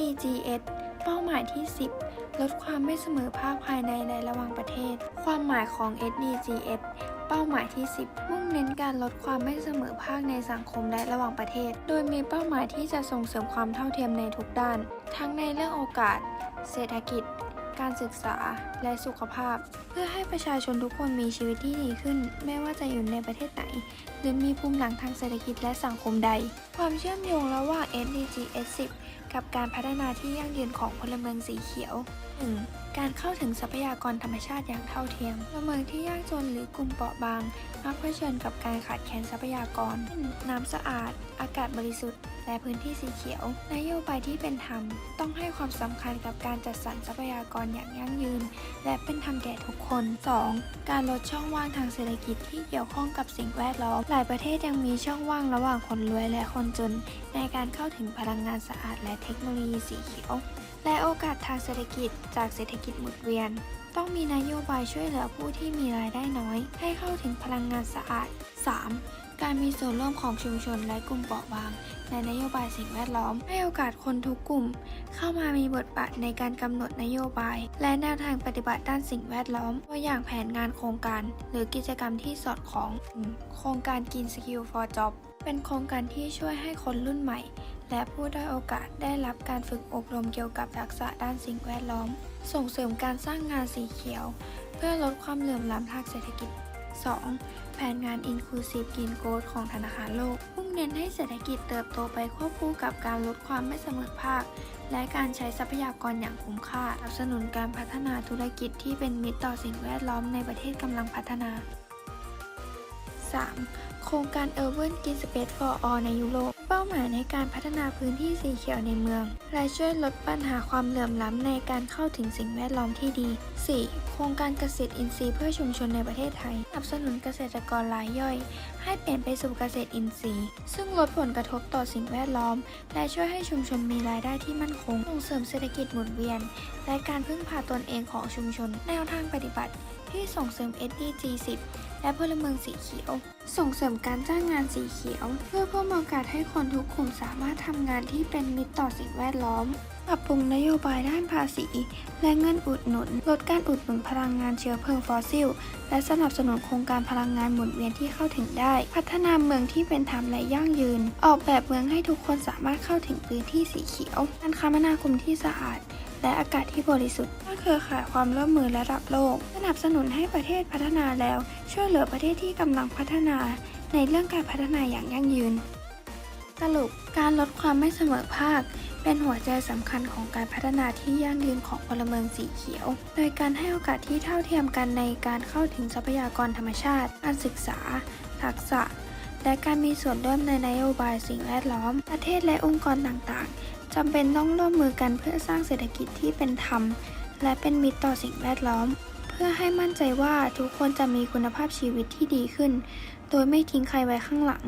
DGS เป้าหมายที่ 10 ลดความไม่เสมอภาคภายในและระหว่างประเทศ ความหมายของ SDGs เป้าหมายที่ 10 มุ่งเน้นการลดความไม่เสมอภาคในสังคมและระหว่างประเทศ โดยมีเป้าหมายที่จะส่งเสริมความเท่าเทียมในทุกด้าน ทั้งในเรื่องโอกาส เศรษฐกิจ การศึกษา และสุขภาพ เพื่อให้ประชาชนทุกคนมีชีวิตที่ดีขึ้น ไม่ว่าจะอยู่ในประเทศไหน หรือมีภูมิหลังทางเศรษฐกิจและสังคมใด ความเชื่อมโยงระหว่าง SDGs 10กับการพัฒนาที่ยั่งยืนของพลเมืองสีเขียว 1. การเข้าถึงทรัพยากรธรรมชาติอย่างเท่าเทียมเมืองที่ยากจนหรือกลุ่มเปราะบางมักเผชิญกับการขาดแคลนทรัพยากรนน้ำสะอาด อากาศบริสุทธิ์ และพื้นที่สีเขียว นโยบายที่เป็นธรรม ต้องให้ความสำคัญกับการจัดสรรทรัพยากรอย่างยั่งยืน และเป็นธรรมแก่ทุกคน 2. การลดช่องว่างทางเศรษฐกิจที่เกี่ยวข้องกับสิ่งแวดล้อม หลายประเทศยังมีช่องว่างระหว่างคนรวยและคนจน ในการเข้าถึงพลังงานสะอาดและเทคโนโลยีสีเขียว และโอกาสทางเศรษฐกิจจากเศรษฐกิจหมุนเวียน ต้องมีนโยบายช่วยเหลือผู้ที่มีรายได้น้อย ให้เข้าถึงพลังงานสะอาด 3. การมีส่วนร่วมของชุมชนและกลุ่มเปราะบาง ในนโยบายสิ่งแวดล้อม ให้โอกาสคนทุกกลุ่ม เข้ามามีบทบาทในการกำหนดนโยบาย และแนวทางปฏิบัติด้านสิ่งแวดล้อม ตัวอย่างแผนงานโครงการ หรือกิจกรรมที่สอดคล้อง โครงการ Green Skill for Job เป็นโครงการที่ช่วยให้คนรุ่นใหม่ และผู้ได้โอกาสได้รับการฝึกอบรมเกี่ยวกับทักษะด้านสิ่งแวดล้อม ส่งเสริมการสร้างงานสีเขียว เพื่อลดความเหลื่อมล้ำทางเศรษฐกิจ 2. แผนงาน Inclusive Green Growth ของธนาคารโลกมุ่งเน้นให้เศรษฐกิจเติบโตไปควบคู่กับการลดความไม่เสมอภาค และการใช้ทรัพยากรอย่างคุ้มค่าสนับสนุนการพัฒนาธุรกิจที่เป็นมิตรต่อสิ่งแวดล้อมในประเทศกำลังพัฒนา 3. โครงการ Urban Green Space for All ในยุโรป เป้าหมายในการพัฒนาพื้นที่สีเขียวในเมือง และช่วยลดปัญหาความเหลื่อมล้ำในการเข้าถึงสิ่งแวดล้อมที่ดี 4. โครงการเกษตรอินทรีย์เพื่อชุมชนในประเทศไทยสนับสนุนเกษตรกรรายย่อย ให้เปลี่ยนไปสู่เกษตรอินทรีย์ ซึ่งลดผลกระทบต่อสิ่งแวดล้อม และช่วยให้ชุมชนมีรายได้ที่มั่นคง ส่งเสริมเศรษฐกิจหมุนเวียน และการพึ่งพาตนเองของชุมชน แนวทางปฏิบัติที่ส่งเสริม SDG 10 และพลเมืองสีเขียว ส่งเสริมการจ้างงานสีเขียว เพื่อเพิ่มโอกาสให้คนทุกกลุ่มสามารถทำงานที่เป็นมิตรต่อสิ่งแวดล้อม ปรับปรุงนโยบายด้านภาษี และเงินอุดหนุน ลดการอุดหนุนพลังงานเชื้อเพลิงฟอสซิล และสนับสนุนโครงการพลังงานหมุนเวียนที่เข้าถึงได้ พัฒนาเมืองที่เป็นธรรมและยั่งยืน ออกแบบเมืองให้ทุกคนสามารถเข้าถึงพื้นที่สีเขียว การคมนาคมที่สะอาด และอากาศที่บริสุทธิ์สร้างเครือข่ายความร่วมมือระดับโลก สนับสนุนให้ประเทศพัฒนาแล้ว ช่วยเหลือประเทศที่กำลังพัฒนา ในเรื่องการพัฒนาอย่างยั่งยืน สรุปการลดความไม่เสมอภาค เป็นหัวใจสำคัญของการพัฒนาที่ยั่งยืนของพลเมืองสีเขียว โดยการให้โอกาสที่เท่าเทียมกันในการเข้าถึงทรัพยากรธรรมชาติ การศึกษา ทักษะและการมีส่วนร่วมในนโยบายสิ่งแวดล้อม ประเทศและองค์กรต่างๆ จำเป็นต้องร่วมมือกันเพื่อสร้างเศรษฐกิจที่เป็นธรรม และเป็นมิตรต่อสิ่งแวดล้อม เพื่อให้มั่นใจว่าทุกคนจะมีคุณภาพชีวิตที่ดีขึ้น โดยไม่ทิ้งใครไว้ข้างหลัง